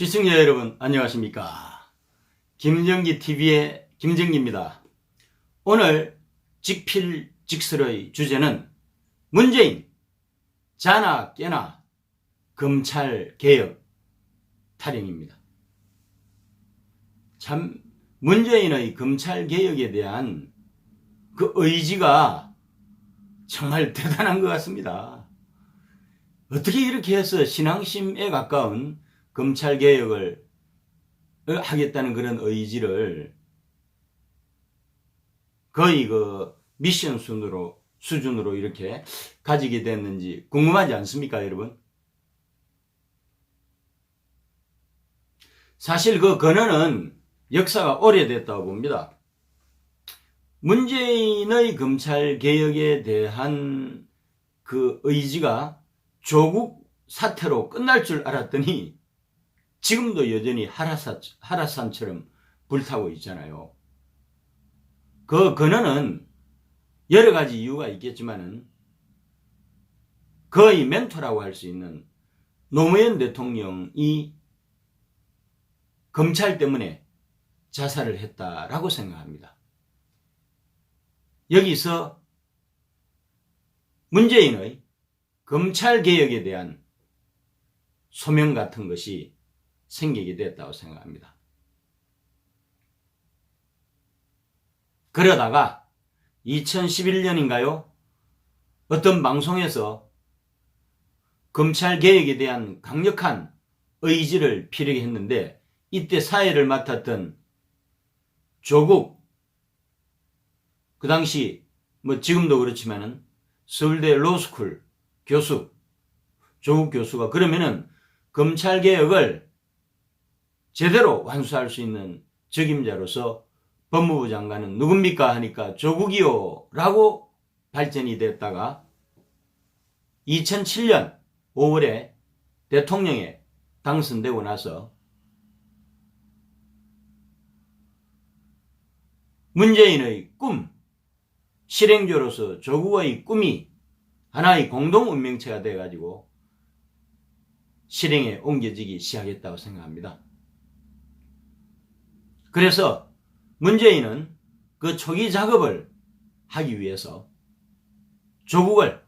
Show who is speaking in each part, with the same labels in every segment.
Speaker 1: 시청자 여러분 안녕하십니까 김정기 TV의 김정기입니다. 오늘 직필직설의 주제는 문재인 자나 깨나 검찰 개혁 타령입니다. 참 문재인의 검찰 개혁에 대한 그 의지가 정말 대단한 것 같습니다. 어떻게 이렇게 해서 신앙심에 가까운 검찰 개혁을 하겠다는 그런 의지를 거의 그 미션 순으로 수준으로 이렇게 가지게 됐는지 궁금하지 않습니까, 여러분? 사실 그 근원은 역사가 오래됐다고 봅니다. 문재인의 검찰 개혁에 대한 그 의지가 조국 사태로 끝날 줄 알았더니 지금도 여전히 하라사, 하라산처럼 불타고 있잖아요. 그 근원은 여러 가지 이유가 있겠지만은 거의 멘토라고 할 수 있는 노무현 대통령이 검찰 때문에 자살을 했다라고 생각합니다. 여기서 문재인의 검찰 개혁에 대한 소명 같은 것이 생기게 됐다고 생각합니다. 그러다가 2011년인가요? 어떤 방송에서 검찰 개혁에 대한 강력한 의지를 피력게 했는데 이때 사회를 맡았던 조국 그 당시 뭐 지금도 그렇지만은 서울대 로스쿨 교수 조국 교수가 그러면은 검찰 개혁을 제대로 완수할 수 있는 적임자로서 법무부 장관은 누굽니까 하니까 조국이요 라고 발전이 됐다가 2007년 5월에 대통령에 당선되고 나서 문재인의 꿈, 실행조로서 조국의 꿈이 하나의 공동 운명체가 돼가지고 실행에 옮겨지기 시작했다고 생각합니다. 그래서 문재인은 그 초기 작업을 하기 위해서 조국을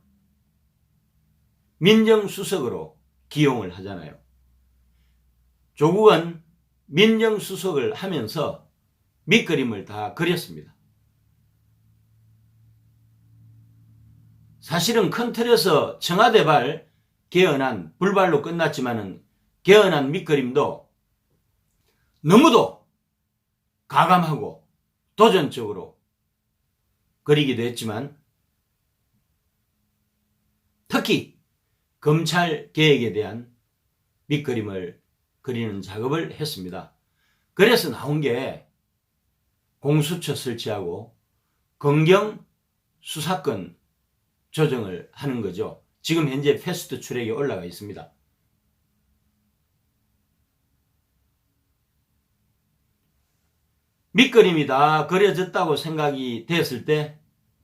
Speaker 1: 민정수석으로 기용을 하잖아요. 조국은 민정수석을 하면서 밑그림을 다 그렸습니다. 사실은 큰 틀에서 청와대발 개헌안 불발로 끝났지만은 개헌안 밑그림도 너무도 가감하고 도전적으로 그리기도 했지만 특히 검찰 개혁에 대한 밑그림을 그리는 작업을 했습니다. 그래서 나온 게 공수처 설치하고 검경 수사권 조정을 하는 거죠. 지금 현재 패스트 트랙에 올라가 있습니다. 밑그림이 다 그려졌다고 생각이 되었을 때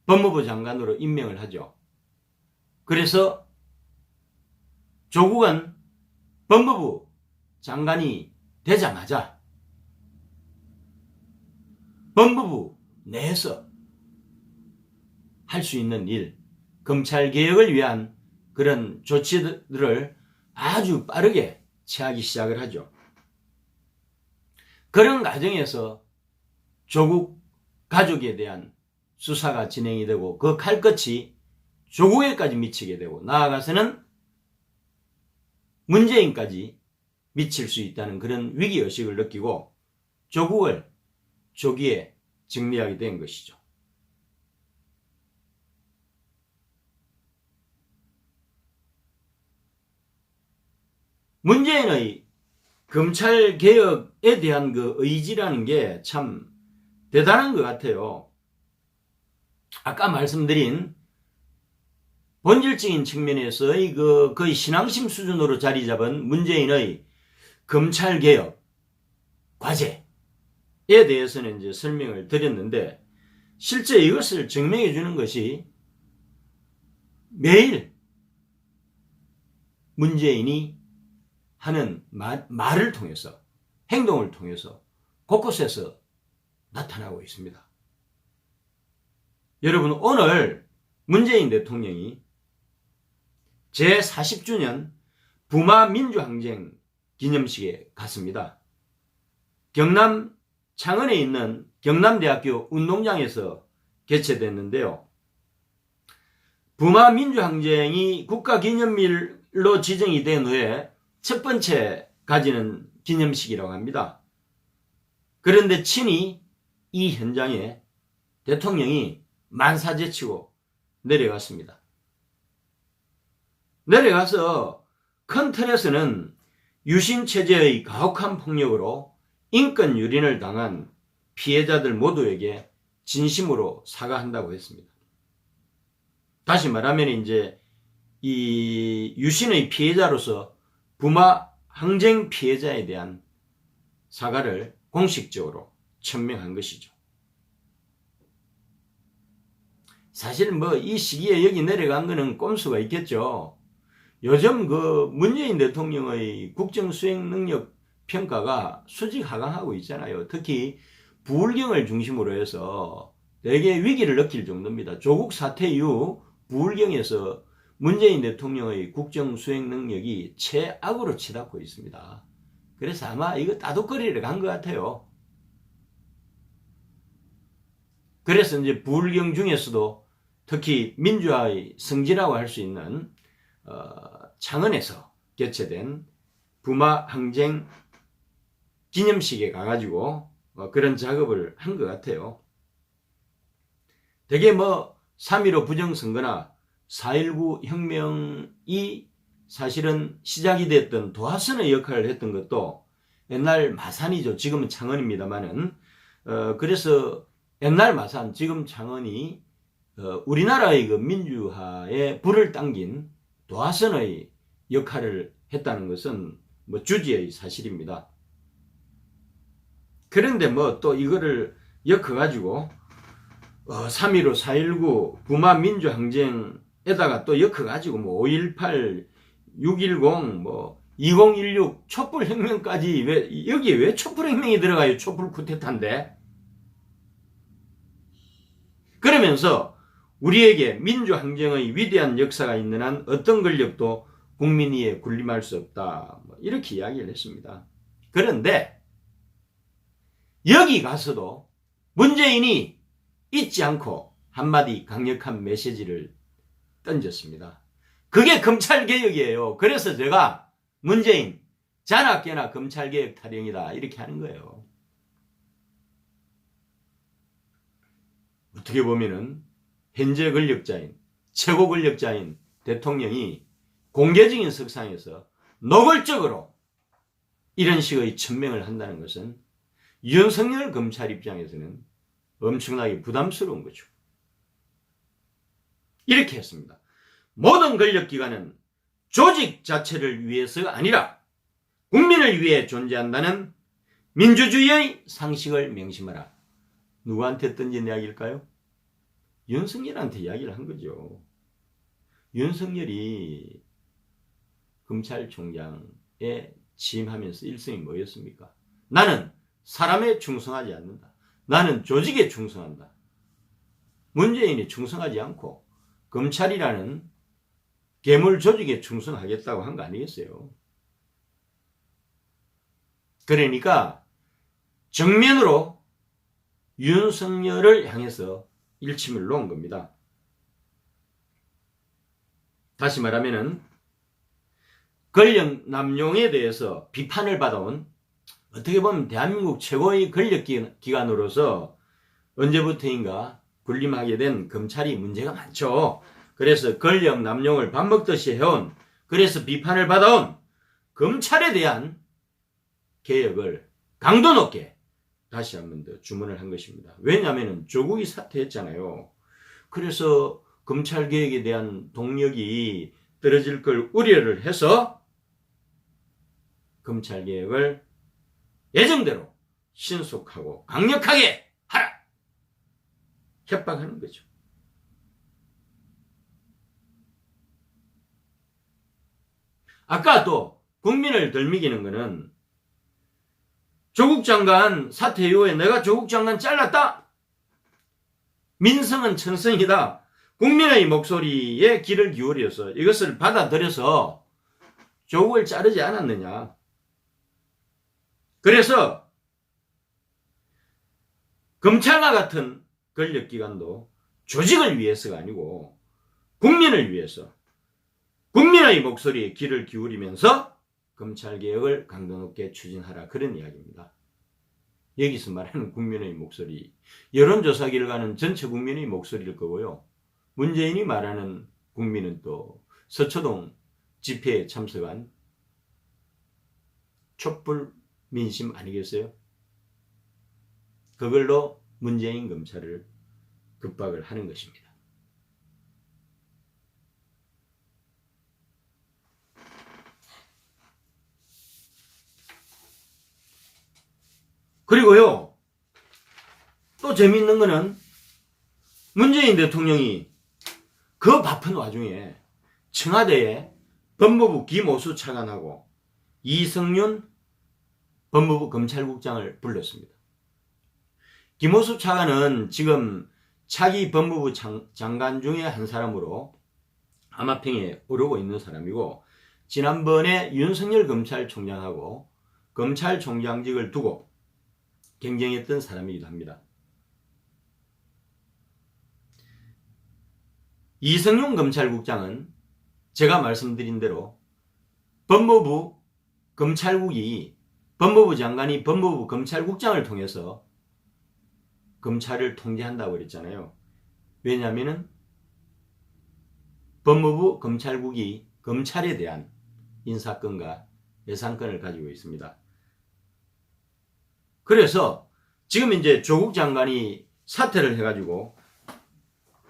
Speaker 1: 법무부 장관으로 임명을 하죠. 그래서 조국은 법무부 장관이 되자마자 법무부 내에서 할 수 있는 일, 검찰 개혁을 위한 그런 조치들을 아주 빠르게 취하기 시작을 하죠. 그런 과정에서 조국 가족에 대한 수사가 진행이 되고 그 칼끝이 조국에까지 미치게 되고 나아가서는 문재인까지 미칠 수 있다는 그런 위기의식을 느끼고 조국을 조기에 정리하게 된 것이죠. 문재인의 검찰 개혁에 대한 그 의지라는 게 참 대단한 것 같아요. 아까 말씀드린 본질적인 측면에서의 그 거의 신앙심 수준으로 자리 잡은 문재인의 검찰 개혁 과제에 대해서는 이제 설명을 드렸는데 실제 이것을 증명해 주는 것이 매일 문재인이 하는 말, 말을 통해서 행동을 통해서 곳곳에서 나타나고 있습니다. 여러분 오늘 문재인 대통령이 제40주년 부마 민주항쟁 기념식에 갔습니다. 경남 창원에 있는 경남대학교 운동장에서 개최됐는데요. 부마 민주항쟁이 국가기념일로 지정이 된 후에 첫 번째 가지는 기념식이라고 합니다. 그런데 친히 이 현장에 대통령이 만사제치고 내려갔습니다. 내려가서 큰 틀에서는 유신체제의 가혹한 폭력으로 인권 유린을 당한 피해자들 모두에게 진심으로 사과한다고 했습니다. 다시 말하면 이제 이 유신의 피해자로서 부마 항쟁 피해자에 대한 사과를 공식적으로 천명한 것이죠. 사실 뭐 이 시기에 여기 내려간 거는 꼼수가 있겠죠. 요즘 그 문재인 대통령의 국정 수행 능력 평가가 수직 하강하고 있잖아요. 특히 부울경을 중심으로 해서 대개 위기를 느낄 정도입니다. 조국 사태 이후 부울경에서 문재인 대통령의 국정 수행 능력이 최악으로 치닫고 있습니다. 그래서 아마 이거 따독거리를 간 것 같아요. 그래서 이제 부울경 중에서도 특히 민주화의 성지라고 할 수 있는 어, 창원에서 개최된 부마 항쟁 기념식에 가가지고 어, 그런 작업을 한 것 같아요. 되게 뭐 3.15 부정선거나 4.19 혁명이 사실은 시작이 됐던 도화선의 역할을 했던 것도 옛날 마산이죠. 지금은 창원입니다만은 어, 그래서 옛날 마산, 지금 창원이 어, 우리나라의 그 민주화에 불을 당긴 도화선의 역할을 했다는 것은 뭐 주지의 사실입니다. 그런데 뭐 또 이거를 엮어가지고 어, 3.15, 4.19 부마 민주항쟁에다가 또 엮어가지고 뭐 5.18, 6.10, 뭐 2016 촛불혁명까지 왜 여기에 왜 촛불혁명이 들어가요? 촛불 쿠데타인데 그러면서 우리에게 민주항쟁의 위대한 역사가 있는 한 어떤 권력도 국민 위에 군림할 수 없다. 뭐 이렇게 이야기를 했습니다. 그런데 여기 가서도 문재인이 잊지 않고 한마디 강력한 메시지를 던졌습니다. 그게 검찰개혁이에요. 그래서 제가 문재인 자나깨나 검찰개혁 타령이다 이렇게 하는 거예요. 어떻게 보면은 현재 권력자인 최고 권력자인 대통령이 공개적인 석상에서 노골적으로 이런 식의 천명을 한다는 것은 윤석열 검찰 입장에서는 엄청나게 부담스러운 거죠. 이렇게 했습니다. 모든 권력기관은 조직 자체를 위해서가 아니라 국민을 위해 존재한다는 민주주의의 상식을 명심하라. 누구한테 던진 이야기일까요? 윤석열한테 이야기를 한 거죠. 윤석열이 검찰총장에 취임하면서 일성이 뭐였습니까? 나는 사람에 충성하지 않는다. 나는 조직에 충성한다. 문재인이 충성하지 않고 검찰이라는 괴물 조직에 충성하겠다고 한 거 아니겠어요? 그러니까 정면으로 윤석열을 향해서 일침을 놓은 겁니다. 다시 말하면은 권력 남용에 대해서 비판을 받아온 어떻게 보면 대한민국 최고의 권력 기관으로서 언제부터인가 군림하게 된 검찰이 문제가 많죠. 그래서 권력 남용을 밥 먹듯이 해온 그래서 비판을 받아온 검찰에 대한 개혁을 강도 높게 다시 한 번 더 주문을 한 것입니다. 왜냐하면 조국이 사퇴했잖아요. 그래서 검찰 개혁에 대한 동력이 떨어질 걸 우려를 해서 검찰 개혁을 예정대로 신속하고 강력하게 하라 협박하는 거죠. 아까 또 국민을 덜미기는 거는 조국 장관 사퇴 이후에 내가 조국 장관 잘랐다. 민성은 천성이다. 국민의 목소리에 귀를 기울여서 이것을 받아들여서 조국을 자르지 않았느냐. 그래서 검찰과 같은 권력기관도 조직을 위해서가 아니고 국민을 위해서 국민의 목소리에 귀를 기울이면서 검찰개혁을 강도 높게 추진하라 그런 이야기입니다. 여기서 말하는 국민의 목소리 여론조사 결과는 전체 국민의 목소리일 거고요. 문재인이 말하는 국민은 또 서초동 집회에 참석한 촛불 민심 아니겠어요? 그걸로 문재인 검찰을 급박을 하는 것입니다. 그리고요, 또 재미있는 거는 문재인 대통령이 그 바쁜 와중에 청와대에 법무부 김오수 차관하고 이성윤 법무부 검찰국장을 불렀습니다. 김오수 차관은 지금 차기 법무부 장, 장관 중에 한 사람으로 하마평에 오르고 있는 사람이고 지난번에 윤석열 검찰총장하고 검찰총장직을 두고 경쟁했던 사람이기도 합니다. 이성용 검찰국장은 제가 말씀드린 대로 법무부 검찰국이 법무부 장관이 법무부 검찰국장을 통해서 검찰을 통제한다고 그랬잖아요. 왜냐하면 법무부 검찰국이 검찰에 대한 인사권과 예산권을 가지고 있습니다. 그래서 지금 이제 조국 장관이 사퇴를 해가지고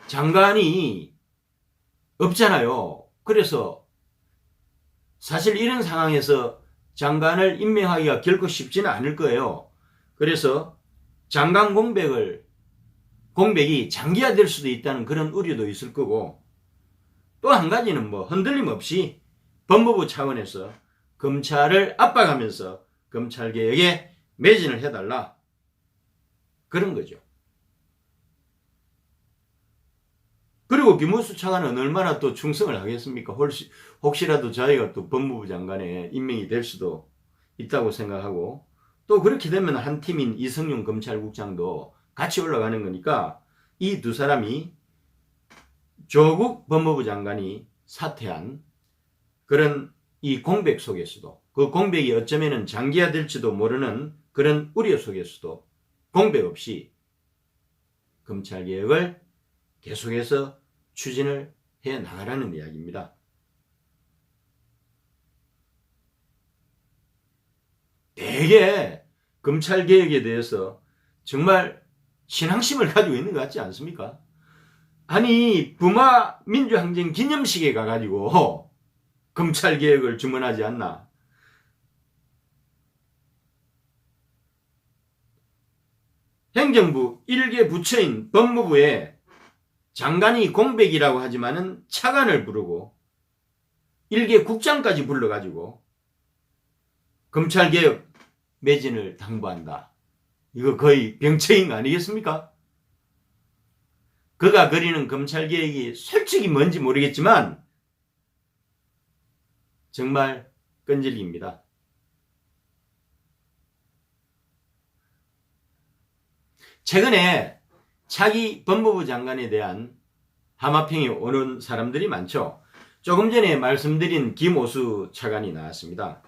Speaker 1: 장관이 없잖아요. 그래서 사실 이런 상황에서 장관을 임명하기가 결코 쉽지는 않을 거예요. 그래서 장관 공백을 공백이 장기화될 수도 있다는 그런 우려도 있을 거고 또 한 가지는 뭐 흔들림 없이 법무부 차원에서 검찰을 압박하면서 검찰 개혁에 매진을 해달라 그런 거죠. 그리고 김문수 차관은 얼마나 또 충성을 하겠습니까? 혹시, 혹시라도 자기가 또 법무부 장관에 임명이 될 수도 있다고 생각하고 또 그렇게 되면 한 팀인 이성윤 검찰국장도 같이 올라가는 거니까 이 두 사람이 조국 법무부 장관이 사퇴한 그런 이 공백 속에서도 그 공백이 어쩌면 장기화될지도 모르는 그런 우려 속에서도 공백 없이 검찰 개혁을 계속해서 추진을 해 나가라는 이야기입니다. 대개 검찰 개혁에 대해서 정말 신앙심을 가지고 있는 것 같지 않습니까? 아니 부마 민주항쟁 기념식에 가가지고 검찰 개혁을 주문하지 않나? 행정부 일개 부처인 법무부에 장관이 공백이라고 하지만은 차관을 부르고 일개 국장까지 불러가지고 검찰개혁 매진을 당부한다. 이거 거의 병체인 거 아니겠습니까? 그가 그리는 검찰개혁이 솔직히 뭔지 모르겠지만 정말 끈질깁니다. 최근에 차기 법무부 장관에 대한 하마평이 오는 사람들이 많죠. 조금 전에 말씀드린 김오수 차관이 나왔습니다.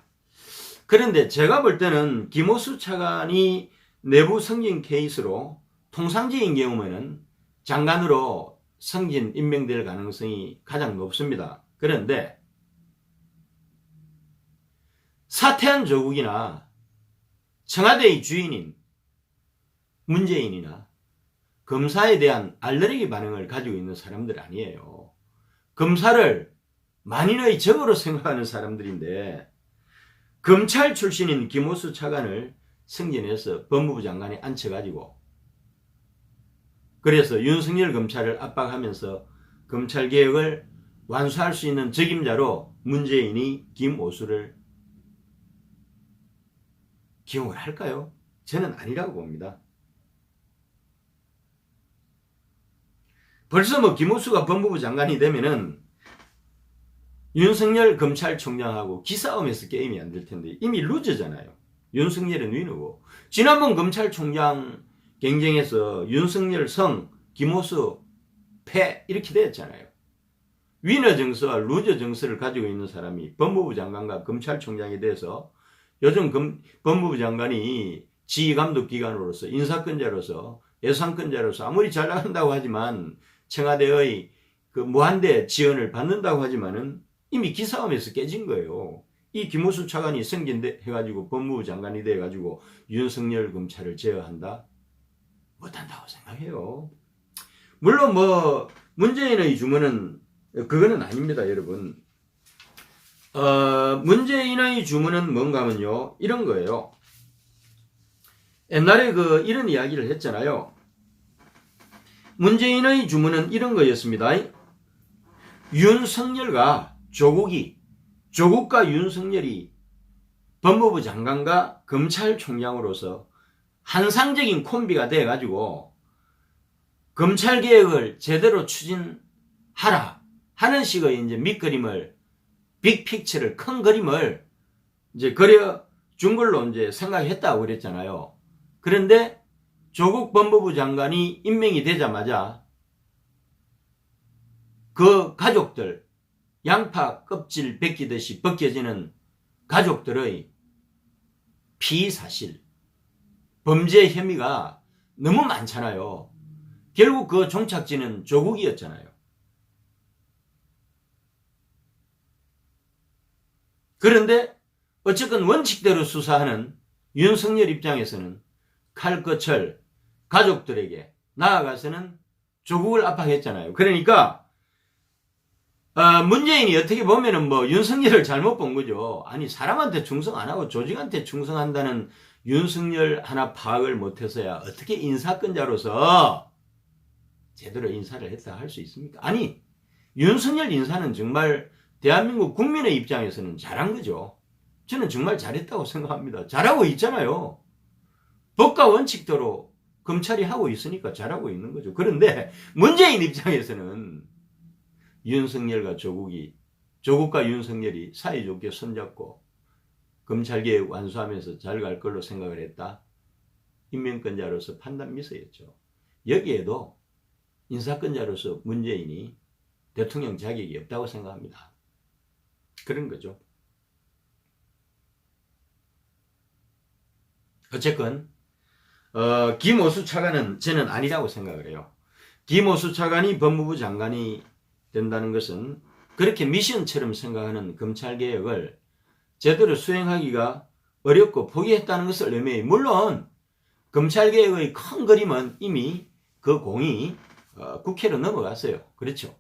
Speaker 1: 그런데 제가 볼 때는 김오수 차관이 내부 승진 케이스로 통상적인 경우에는 장관으로 승진 임명될 가능성이 가장 높습니다. 그런데 사퇴한 조국이나 청와대의 주인인 문재인이나 검사에 대한 알레르기 반응을 가지고 있는 사람들 아니에요. 검사를 만인의 적으로 생각하는 사람들인데 검찰 출신인 김호수 차관을 승진해서 법무부 장관에 앉혀가지고 그래서 윤석열 검찰을 압박하면서 검찰개혁을 완수할 수 있는 적임자로 문재인이 김오수를 기용을 할까요? 저는 아니라고 봅니다. 벌써 뭐 김호수가 법무부 장관이 되면은 윤석열 검찰총장하고 기싸움에서 게임이 안 될 텐데 이미 루저잖아요. 윤석열은 위너고 지난번 검찰총장 경쟁에서 윤석열 성, 김호수 패 이렇게 됐잖아요. 위너 정서와 루저 정서를 가지고 있는 사람이 법무부 장관과 검찰총장에 대해서 요즘 검, 법무부 장관이 지휘감독기관으로서 인사권자로서 예산권자로서 아무리 잘 나간다고 하지만 청와대의 그 무한대 지원을 받는다고 하지만은 이미 기싸움에서 깨진 거예요. 이 김호수 차관이 승진해가지고 법무부 장관이 돼가지고 윤석열 검찰을 제어한다? 못한다고 생각해요. 물론 뭐 문재인의 주문은 그거는 아닙니다, 여러분. 어, 문재인의 주문은 뭔가 하면요. 이런 거예요. 옛날에 그 이런 이야기를 했잖아요. 문재인의 주문은 이런 거였습니다. 윤석열과 조국이 조국과 윤석열이 법무부 장관과 검찰총장으로서 한상적인 콤비가 돼 가지고 검찰 개혁을 제대로 추진하라 하는 식의 이제 밑그림을 빅픽처를 큰 그림을 이제 그려 준 걸로 이제 생각했다고 그랬잖아요. 그런데 조국 법무부 장관이 임명이 되자마자 그 가족들 양파 껍질 벗기듯이 벗겨지는 가족들의 피사실 범죄 혐의가 너무 많잖아요. 결국 그 종착지는 조국이었잖아요. 그런데 어쨌건 원칙대로 수사하는 윤석열 입장에서는 칼끝을 가족들에게 나아가서는 조국을 압박했잖아요. 그러니까 어, 문재인이 어떻게 보면은 뭐 윤석열을 잘못 본 거죠. 아니 사람한테 충성 안 하고 조직한테 충성한다는 윤석열 하나 파악을 못해서야 어떻게 인사권자로서 제대로 인사를 했다 할 수 있습니까? 아니 윤석열 인사는 정말 대한민국 국민의 입장에서는 잘한 거죠. 저는 정말 잘했다고 생각합니다. 잘하고 있잖아요. 법과 원칙대로 검찰이 하고 있으니까 잘하고 있는 거죠. 그런데 문재인 입장에서는 윤석열과 조국이 조국과 윤석열이 사이좋게 손잡고 검찰개혁 완수하면서 잘 갈 걸로 생각을 했다. 임명권자로서 판단 미스였죠. 여기에도 인사권자로서 문재인이 대통령 자격이 없다고 생각합니다. 그런 거죠. 어쨌건 어, 김오수 차관은 저는 아니라고 생각을 해요. 김오수 차관이 법무부 장관이 된다는 것은 그렇게 미션처럼 생각하는 검찰개혁을 제대로 수행하기가 어렵고 포기했다는 것을 의미해요. 물론 검찰개혁의 큰 그림은 이미 그 공이 어, 국회로 넘어갔어요. 그렇죠.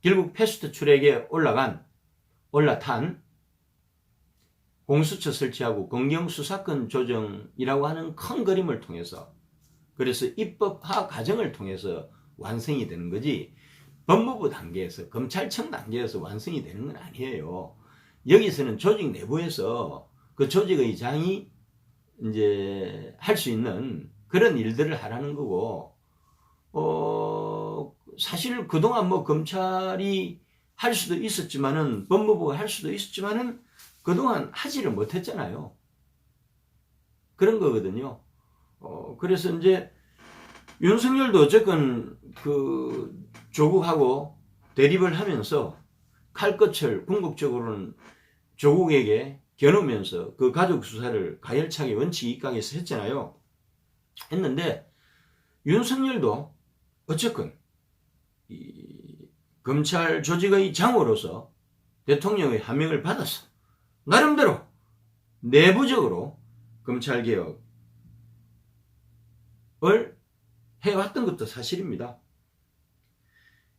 Speaker 1: 결국 패스트 트랙에 올라간 올라탄 공수처 설치하고 검경수사권 조정이라고 하는 큰 그림을 통해서 그래서 입법화 과정을 통해서 완성이 되는 거지 법무부 단계에서 검찰청 단계에서 완성이 되는 건 아니에요. 여기서는 조직 내부에서 그 조직의 장이 이제 할 수 있는 그런 일들을 하라는 거고 어 사실 그동안 뭐 검찰이 할 수도 있었지만은 법무부가 할 수도 있었지만은 그동안 하지를 못했잖아요. 그런 거거든요. 어, 그래서 이제 윤석열도 어쨌건 그 조국하고 대립을 하면서 칼끝을 궁극적으로는 조국에게 겨누면서 그 가족 수사를 가열차게 원칙 입각해서 했잖아요. 했는데 윤석열도 어쨌건 이 검찰 조직의 장으로서 대통령의 하명을 받아서 나름대로 내부적으로 검찰 개혁을 해왔던 것도 사실입니다.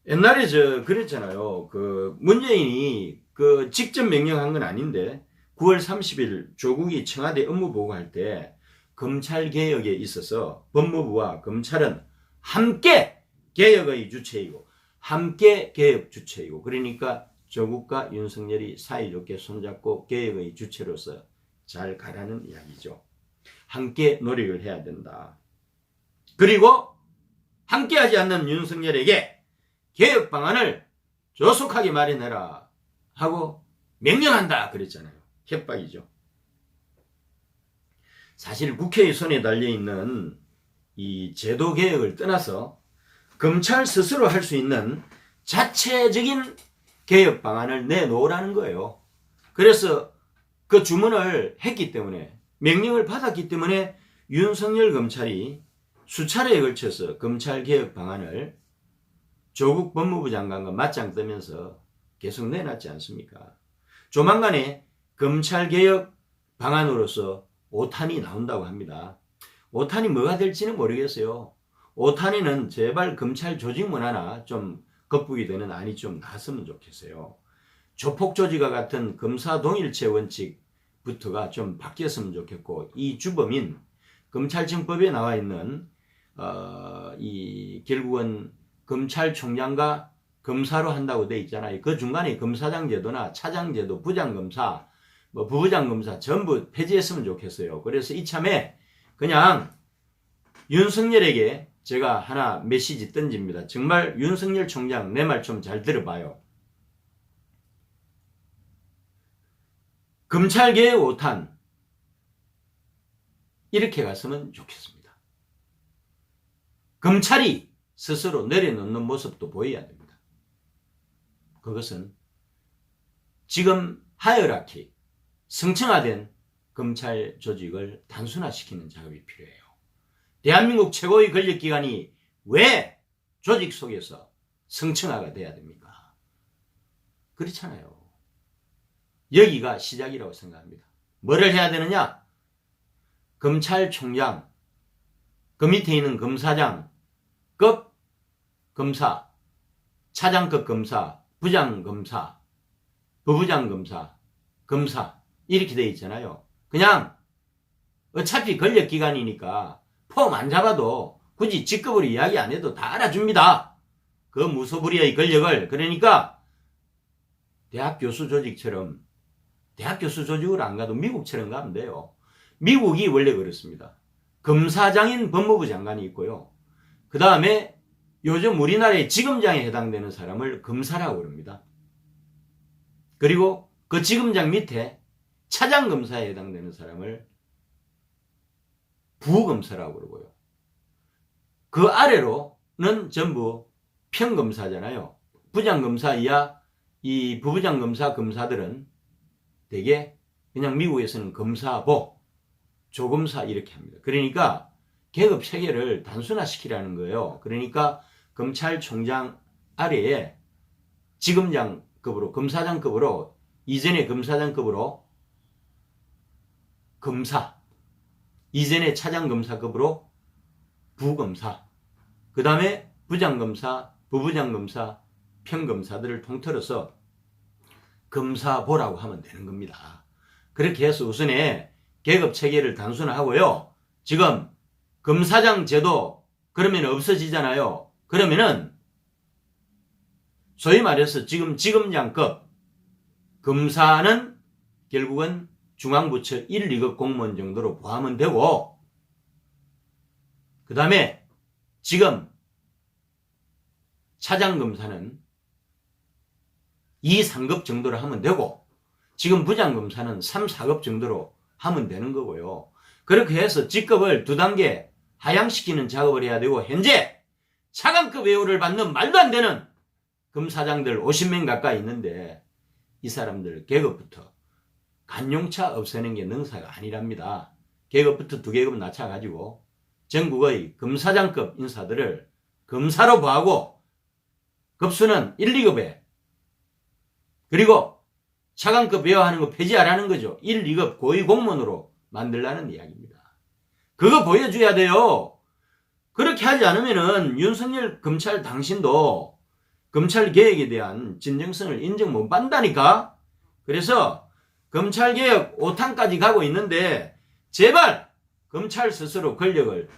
Speaker 1: 옛날에 저 그랬잖아요. 그 문재인이 그 직접 명령한 건 아닌데 9월 30일 조국이 청와대 업무 보고할 때 검찰 개혁에 있어서 법무부와 검찰은 함께 개혁의 주체이고 함께 개혁 주체이고 그러니까 조국과 윤석열이 사이좋게 손잡고 개혁의 주체로서 잘 가라는 이야기죠. 함께 노력을 해야 된다. 그리고 함께하지 않는 윤석열에게 개혁 방안을 조속하게 마련해라 하고 명령한다 그랬잖아요. 협박이죠. 사실 국회의 손에 달려있는 이 제도 개혁을 떠나서 검찰 스스로 할 수 있는 자체적인 개혁 방안을 내놓으라는 거예요. 그래서 그 주문을 했기 때문에 명령을 받았기 때문에 윤석열 검찰이 수차례에 걸쳐서 검찰 개혁 방안을 조국 법무부 장관과 맞짱 뜨면서 계속 내놨지 않습니까? 조만간에 검찰 개혁 방안으로서 오탄이 나온다고 합니다. 오탄이 뭐가 될지는 모르겠어요. 오탄에는 제발 검찰 조직 문화나 좀 거북이 되는 안이 좀 나왔으면 좋겠어요. 조폭 조직과 같은 검사 동일체 원칙부터가 좀 바뀌었으면 좋겠고 이 주범인 검찰청법에 나와 있는 어, 이 결국은 검찰총장과 검사로 한다고 돼 있잖아요. 그 중간에 검사장 제도나 차장 제도, 부장 검사, 뭐 부부장 검사 전부 폐지했으면 좋겠어요. 그래서 이참에 그냥 윤석열에게 제가 하나 메시지 던집니다. 정말 윤석열 총장 내 말 좀 잘 들어봐요. 검찰개혁 오탄 이렇게 갔으면 좋겠습니다. 검찰이 스스로 내려놓는 모습도 보여야 됩니다. 그것은 지금 하이어라키 성층화된 검찰 조직을 단순화시키는 작업이 필요해요. 대한민국 최고의 권력기관이 왜 조직 속에서 성층화가 돼야 됩니까? 그렇잖아요. 여기가 시작이라고 생각합니다. 뭐를 해야 되느냐? 검찰총장, 그 밑에 있는 검사장급 검사, 차장급 검사, 부장검사, 부부장검사, 검사 이렇게 돼 있잖아요. 그냥 어차피 권력기관이니까 폼 안 잡아도 굳이 직급으로 이야기 안 해도 다 알아줍니다. 그 무소불위의 권력을 그러니까 대학 교수 조직처럼 대학 교수 조직을 안 가도 미국처럼 가면 돼요. 미국이 원래 그렇습니다. 검사장인 법무부 장관이 있고요. 그 다음에 요즘 우리나라의 지검장에 해당되는 사람을 검사라고 그럽니다. 그리고 그 지검장 밑에 차장검사에 해당되는 사람을 부검사라고 그러고요. 그 아래로는 전부 평검사잖아요. 부장검사 이하 이 부부장검사 검사들은 대개 그냥 미국에서는 검사보, 조검사 이렇게 합니다. 그러니까 계급 체계를 단순화시키라는 거예요. 그러니까 검찰총장 아래에 지검장급으로 검사장급으로 이전에 검사장급으로 검사 이전에 차장검사급으로 부검사 그 다음에 부장검사 부부장검사 평검사들을 통틀어서 검사보라고 하면 되는 겁니다. 그렇게 해서 우선에 계급 체계를 단순화하고요. 지금 검사장 제도 그러면 없어지잖아요. 그러면은 소위 말해서 지금 지검장급 검사는 결국은 중앙부처 1, 2급 공무원 정도로 포함은 되고 그 다음에 지금 차장검사는 2, 3급 정도로 하면 되고 지금 부장검사는 3, 4급 정도로 하면 되는 거고요. 그렇게 해서 직급을 두 단계 하향시키는 작업을 해야 되고 현재 차관급 외우를 받는 말도 안 되는 검사장들 50명 가까이 있는데 이 사람들 계급부터 간용차 없애는 게 능사가 아니랍니다. 계급부터 두 계급 낮춰가지고 전국의 검사장급 인사들을 검사로 보하고 급수는 1, 2급에 그리고 차관급 외화하는 거 폐지하라는 거죠. 1, 2급 고위 공무원으로 만들라는 이야기입니다. 그거 보여줘야 돼요. 그렇게 하지 않으면은 윤석열 검찰 당신도 검찰 개혁에 대한 진정성을 인정 못 받는다니까. 그래서 검찰 개혁 5탄까지 가고 있는데 제발 검찰 스스로 권력을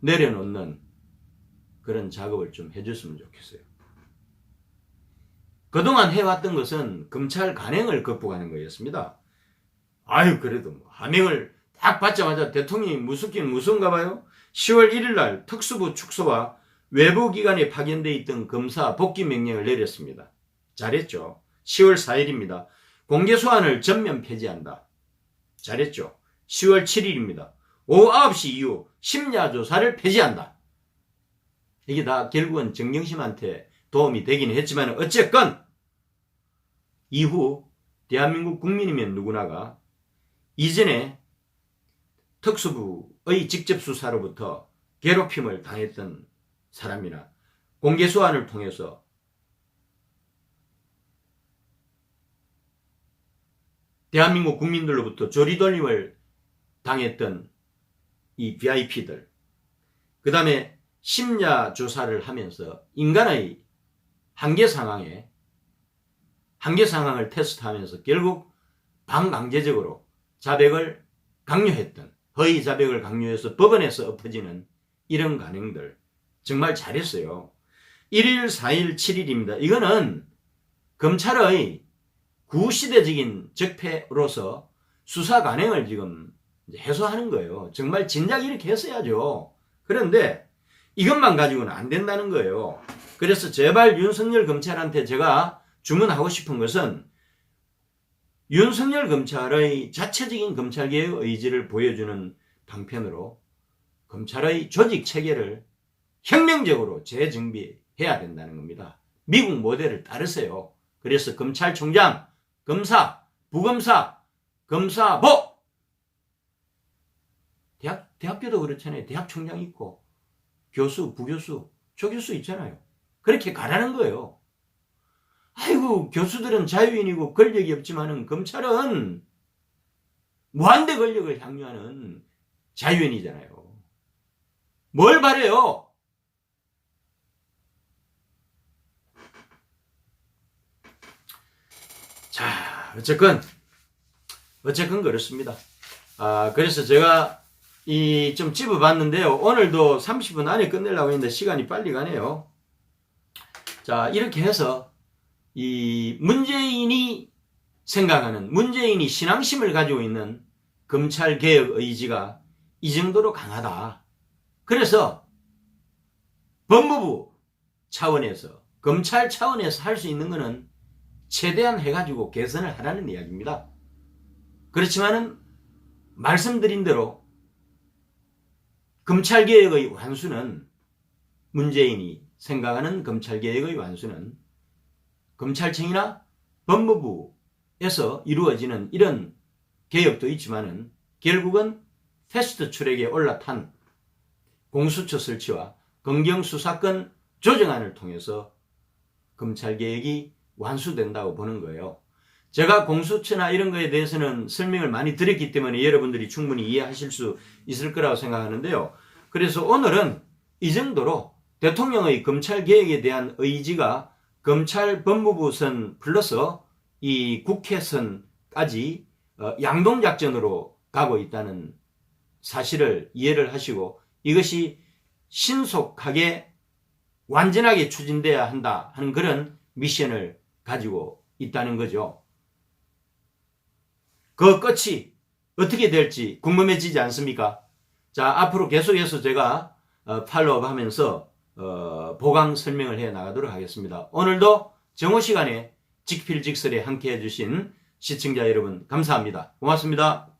Speaker 1: 내려놓는 그런 작업을 좀 해줬으면 좋겠어요. 그동안 해왔던 것은 검찰 간행을 극복하는 거였습니다. 아유 그래도 뭐 하명을 딱 받자마자 대통령이 무섭긴 무서운가 봐요. 10월 1일 날 특수부 축소와 외부 기관에 파견돼 있던 검사 복귀 명령을 내렸습니다. 잘했죠. 10월 4일입니다. 공개 소환을 전면 폐지한다. 잘했죠. 10월 7일입니다. 오후 9시 이후 심야 조사를 폐지한다. 이게 다 결국은 정경심한테 도움이 되긴 했지만 어쨌건 이후 대한민국 국민이면 누구나가 이전에 특수부의 직접 수사로부터 괴롭힘을 당했던 사람이나 공개 소환을 통해서 대한민국 국민들로부터 조리돌림을 당했던 이 VIP들, 그 다음에 심야 조사를 하면서 인간의 한계 상황에 한계 상황을 테스트하면서 결국 반강제적으로 자백을 강요했던 허위 자백을 강요해서 법원에서 엎어지는 이런 관행들 정말 잘했어요. 1일, 4일, 7일입니다. 이거는 검찰의 구시대적인 적폐로서 수사 관행을 지금 해소하는 거예요. 정말 진작 이렇게 했어야죠. 그런데 이것만 가지고는 안 된다는 거예요. 그래서 제발 윤석열 검찰한테 제가 주문하고 싶은 것은 윤석열 검찰의 자체적인 검찰개혁 의지를 보여주는 방편으로 검찰의 조직 체계를 혁명적으로 재정비해야 된다는 겁니다. 미국 모델을 따르세요. 그래서 검찰총장, 검사, 부검사, 검사보 대학 대학교도 그렇잖아요. 대학 총장 있고 교수, 부교수, 조교수 있잖아요. 그렇게 가라는 거예요. 아이고 교수들은 자유인이고 권력이 없지만은 검찰은 무한대 권력을 향유하는 자유인이잖아요. 뭘 바래요? 자, 어쨌건 어쨌건 그렇습니다. 아, 그래서 제가 이 좀 집어봤는데요. 오늘도 30분 안에 끝내려고 했는데 시간이 빨리 가네요. 자, 이렇게 해서 이 문재인이 생각하는 문재인이 신앙심을 가지고 있는 검찰 개혁 의지가 이 정도로 강하다. 그래서 법무부 차원에서 검찰 차원에서 할 수 있는 것은 최대한 해가지고 개선을 하라는 이야기입니다. 그렇지만은 말씀드린 대로 검찰개혁의 완수는 문재인이 생각하는 검찰개혁의 완수는 검찰청이나 법무부에서 이루어지는 이런 개혁도 있지만은 결국은 패스트 트랙에 올라탄 공수처 설치와 검경수사권 조정안을 통해서 검찰개혁이 완수된다고 보는 거예요. 제가 공수처나 이런 거에 대해서는 설명을 많이 드렸기 때문에 여러분들이 충분히 이해하실 수 있을 거라고 생각하는데요. 그래서 오늘은 이 정도로 대통령의 검찰 개혁에 대한 의지가 검찰 법무부 선 플러스 이 국회 선까지 어, 양동 작전으로 가고 있다는 사실을 이해를 하시고 이것이 신속하게 완전하게 추진돼야 한다 하는 그런 미션을 가지고 있다는 거죠. 그 끝이 어떻게 될지 궁금해지지 않습니까? 자, 앞으로 계속해서 제가 어, 팔로업 하면서 어, 보강 설명을 해 나가도록 하겠습니다. 오늘도 정오 시간에 직필직설에 함께 해주신 시청자 여러분 감사합니다. 고맙습니다.